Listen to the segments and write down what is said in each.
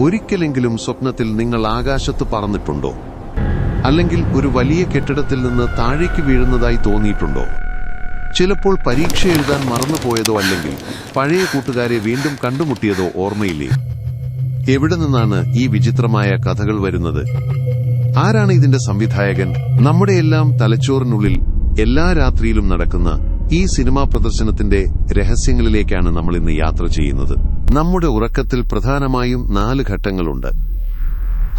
ഒരിക്കലെങ്കിലും സ്വപ്നത്തിൽ നിങ്ങൾ ആകാശത്ത് പറന്നിട്ടുണ്ടോ? അല്ലെങ്കിൽ ഒരു വലിയ കെട്ടിടത്തിൽ നിന്ന് താഴേക്ക് വീഴുന്നതായി തോന്നിയിട്ടുണ്ടോ? ചിലപ്പോൾ പരീക്ഷ എഴുതാൻ മറന്നുപോയതോ അല്ലെങ്കിൽ പഴയ കൂട്ടുകാരെ വീണ്ടും കണ്ടുമുട്ടിയതോ ഓർമ്മയില്ലേ? എവിടെ നിന്നാണ് ഈ വിചിത്രമായ കഥകൾ വരുന്നത്? ആരാണ് ഇതിന്റെ സംവിധായകൻ? നമ്മുടെയെല്ലാം തലച്ചോറിനുള്ളിൽ എല്ലാ രാത്രിയിലും നടക്കുന്ന ഈ സിനിമാ പ്രദർശനത്തിന്റെ രഹസ്യങ്ങളിലേക്കാണ് നമ്മൾ ഇന്ന് യാത്ര ചെയ്യുന്നത്. നമ്മുടെ ഉറക്കത്തിൽ പ്രധാനമായും നാല് ഘട്ടങ്ങളുണ്ട്.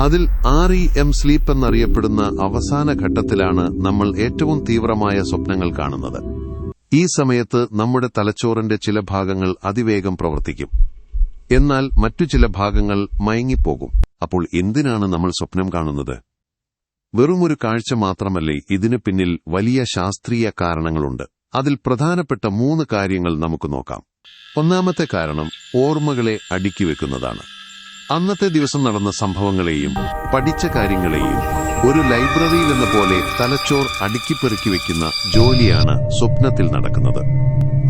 അതിൽ ആർ ഇ എം സ്ലീപ്പ് എന്നറിയപ്പെടുന്ന അവസാന ഘട്ടത്തിലാണ് നമ്മൾ ഏറ്റവും തീവ്രമായ സ്വപ്നങ്ങൾ കാണുന്നത്. ഈ സമയത്ത് നമ്മുടെ തലച്ചോറിന്റെ ചില ഭാഗങ്ങൾ അതിവേഗം പ്രവർത്തിക്കും. എന്നാൽ മറ്റു ചില ഭാഗങ്ങൾ മയങ്ങിപ്പോകും. അപ്പോൾ എന്തിനാണ് നമ്മൾ സ്വപ്നം കാണുന്നത്? വെറുമൊരു കാഴ്ച മാത്രമല്ലേ ഇതിന് പിന്നിൽ വലിയ ശാസ്ത്രീയ കാരണങ്ങളുണ്ട്. അതിൽ പ്രധാനപ്പെട്ട മൂന്ന് കാര്യങ്ങൾ നമുക്ക് നോക്കാം. ഒന്നാമത്തെ കാരണം ഓർമ്മകളെ അടുക്കി വെക്കുന്നതാണ്. അന്നത്തെ ദിവസം നടന്ന സംഭവങ്ങളെയും പഠിച്ച കാര്യങ്ങളെയും ഒരു ലൈബ്രറിയിൽ എന്ന പോലെ തലച്ചോർ അടുക്കിപ്പെറുക്കി വെക്കുന്ന ജോലിയാണ് സ്വപ്നത്തിൽ നടക്കുന്നത്.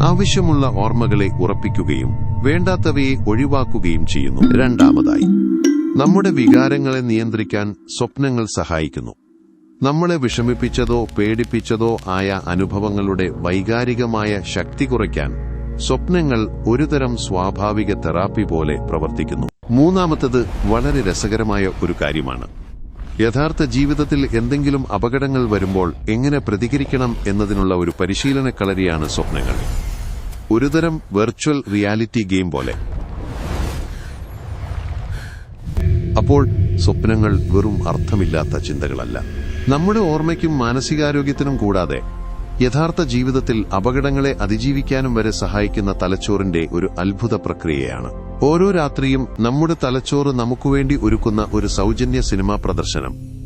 ആവശ്യമുള്ള ഓർമ്മകളെ ഉറപ്പിക്കുകയും വേണ്ടാത്തവയെ ഒഴിവാക്കുകയും ചെയ്യുന്നു. രണ്ടാമതായി നമ്മുടെ വികാരങ്ങളെ നിയന്ത്രിക്കാൻ സ്വപ്നങ്ങൾ സഹായിക്കുന്നു. നമ്മളെ വിഷമിപ്പിച്ചതോ പേടിപ്പിച്ചതോ ആയ അനുഭവങ്ങളുടെ വൈകാരികമായ ശക്തി കുറയ്ക്കാൻ സ്വപ്നങ്ങൾ ഒരുതരം സ്വാഭാവിക തെറാപ്പി പോലെ പ്രവർത്തിക്കുന്നു. മൂന്നാമത്തത് വളരെ രസകരമായ ഒരു കാര്യമാണ്. യഥാർത്ഥ ജീവിതത്തിൽ എന്തെങ്കിലും അപകടങ്ങൾ വരുമ്പോൾ എങ്ങനെ പ്രതികരിക്കണം എന്നതിനുള്ള ഒരു പരിശീലന കളരിയാണ് സ്വപ്നങ്ങൾ. ഒരുതരം വെർച്വൽ റിയാലിറ്റി ഗെയിം പോലെ. അപ്പോൾ സ്വപ്നങ്ങൾ വെറും അർത്ഥമില്ലാത്ത ചിന്തകളല്ല. നമ്മുടെ ഓർമ്മയ്ക്കും മാനസികാരോഗ്യത്തിനും കൂടാതെ യഥാർത്ഥ ജീവിതത്തിൽ അപകടങ്ങളെ അതിജീവിക്കാനും വരെ സഹായിക്കുന്ന തലച്ചോറിന്റെ ഒരു അത്ഭുത പ്രക്രിയയാണ്. ഓരോ രാത്രിയും നമ്മുടെ തലച്ചോറ് നമുക്കുവേണ്ടി ഒരുക്കുന്ന ഒരു സൗജന്യ സിനിമാ പ്രദർശനം.